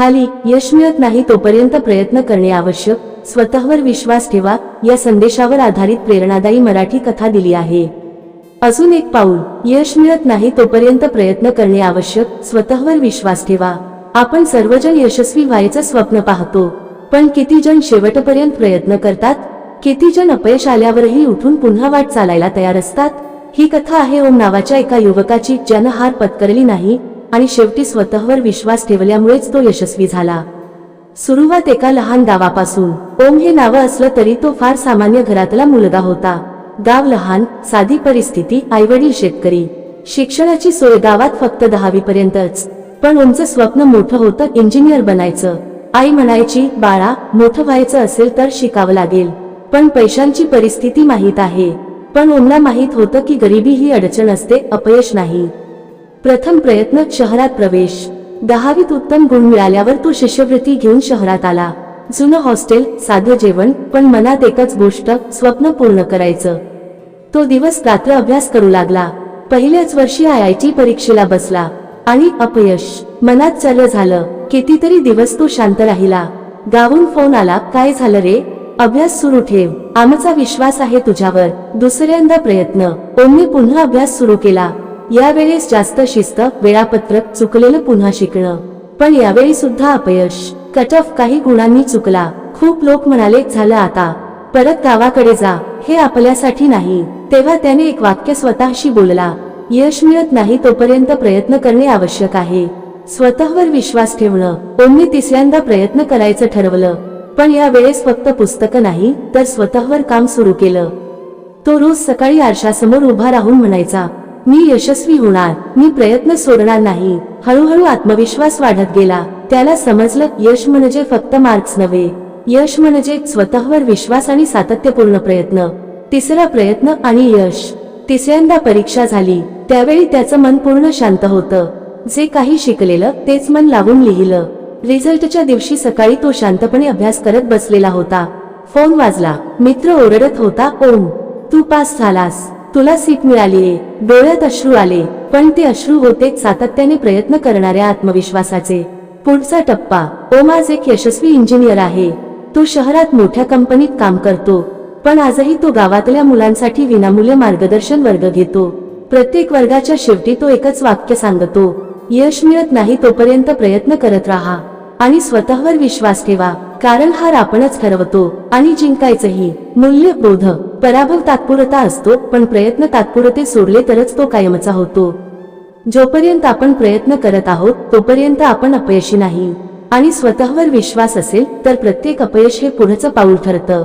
खाली यश मिळत नाही तोपर्यंत प्रयत्न करणे आवश्यक. स्वतःवर विश्वास ठेवा. या संदेशावर आधारित प्रेरणादायी मराठी कथा दिली आहे. अजून एक पाऊल. यश मिळत नाही तोपर्यंत प्रयत्न करणे आवश्यक. स्वतःवर विश्वास ठेवा. आपण सर्वजण यशस्वी व्हायचं स्वप्न पाहतो. पण किती जण शेवटपर्यंत प्रयत्न करतात? किती जण अपयश आल्यावरही उठून पुन्हा वाट चालायला तयार असतात? ही कथा आहे ओम नावाच्या एका युवकाची ज्यानं हार पत्करली नाही. आणि शेवटी स्वतःवर विश्वास ठेवल्यामुळेच तो यशस्वी झाला. सुरुवात एका लहान गावापासून. ओम हे नाव असलं तरी तो फार सामान्य घरातला मुलगा होता. गाव लहान साधी परिस्थिती आईवडील शेतकरी. शिक्षणाची सोय गावात फक्त दहावी पर्यंतच पण ओमचं स्वप्न मोठं होतं इंजिनियर बनायचं. आई म्हणायची बाळा मोठं व्हायचं असेल तर शिकावं लागेल. पण पैशांची परिस्थिती माहीत आहे. पण ओमला माहीत होतं की गरिबी ही अडचण असते अपयश नाही. प्रथम प्रयत्न शहरात प्रवेश. दहावीत उत्तम गुण मिळाल्यावर तो शिष्यवृत्ती घेऊन शहरात आला. जुनं हॉस्टेल साधं जेवण पण मनात एकच गोष्ट स्वप्न पूर्ण करायचं. तो दिवस रात्र अभ्यास करू लागला. पहिल्याच वर्षी आय आय टी परीक्षेला बसला. आणि अपयश. मनात चाललं झालं कितीतरी दिवस तो शांत राहिला. गावून फोन आला काय झालं रे? अभ्यास सुरू ठेव. आमचा विश्वास आहे तुझ्यावर. दुसऱ्यांदा प्रयत्न. ओमने पुन्हा अभ्यास सुरू केला. यावेळेस जास्त शिस्त वेळापत्रक चुकलेलं पुन्हा शिकणं. पण यावेळी सुद्धा अपयश. कट ऑफ काही गुणांनी चुकला. खूप लोक म्हणाले झालं आता. परत गावाकडे जा. हे आपल्यासाठी नाही. तेव्हा त्याने एक वाक्य स्वतःशी बोलला. यश मिळत नाही तोपर्यंत प्रयत्न करणे आवश्यक आहे. स्वतःवर विश्वास ठेवणं. ओमने तिसऱ्यांदा प्रयत्न करायचं ठरवलं. पण या वेळेस फक्त पुस्तकं नाही तर स्वतःवर काम सुरू केलं. तो रोज सकाळी आरशासमोर उभा राहून म्हणायचा मी यशस्वी होणार मी प्रयत्न सोडणार नाही. हळूहळू आत्मविश्वास वाढत गेला. त्याला समजलं यश म्हणजे फक्त मार्क्स नव्हे. यश म्हणजे स्वतःवर विश्वास आणि सातत्यपूर्ण प्रयत्न. तिसरा प्रयत्न आणि यश. तिसऱ्यांदा परीक्षा झाली. त्यावेळी त्याचं मन पूर्ण शांत होतं. जे काही शिकलेलं तेच मन लावून लिहिलं. रिझल्टच्या दिवशी सकाळी तो शांतपणे अभ्यास करत बसलेला होता. फोन वाजला. मित्र ओरडत होता ओम तू पास झालास. तुला सीट मिळालीये डोळ्यात अश्रू आले पण ते अश्रू होते सातत्याने प्रयत्न करणाऱ्या आत्मविश्वासाचे. पुढचा टप्पा ओमाज एक यशस्वी इंजिनियर आहे. तो शहरात मोठ्या कंपनीत काम करतो पण आजही तो गावातल्या मुलांसाठी विनामूल्य मार्गदर्शन वर्ग घेतो. प्रत्येक वर्गाच्या शेवटी तो एकच वाक्य सांगतो यश मिळत नाही तोपर्यंत प्रयत्न करत राहा. आणि स्वतःवर विश्वास ठेवा कारण हार आपणच ठरवतो आणि जिंकायचंही. मूल्य बोध पराभव तात्पुरता असतो पण प्रयत्न तात्पुरते सोडले तरच तो कायमचा होतो. जोपर्यंत आपण प्रयत्न करत आहोत तोपर्यंत आपण अपयशी नाही. आणि स्वतःवर विश्वास असेल तर प्रत्येक अपयश हे पुढचं पाऊल ठरतं.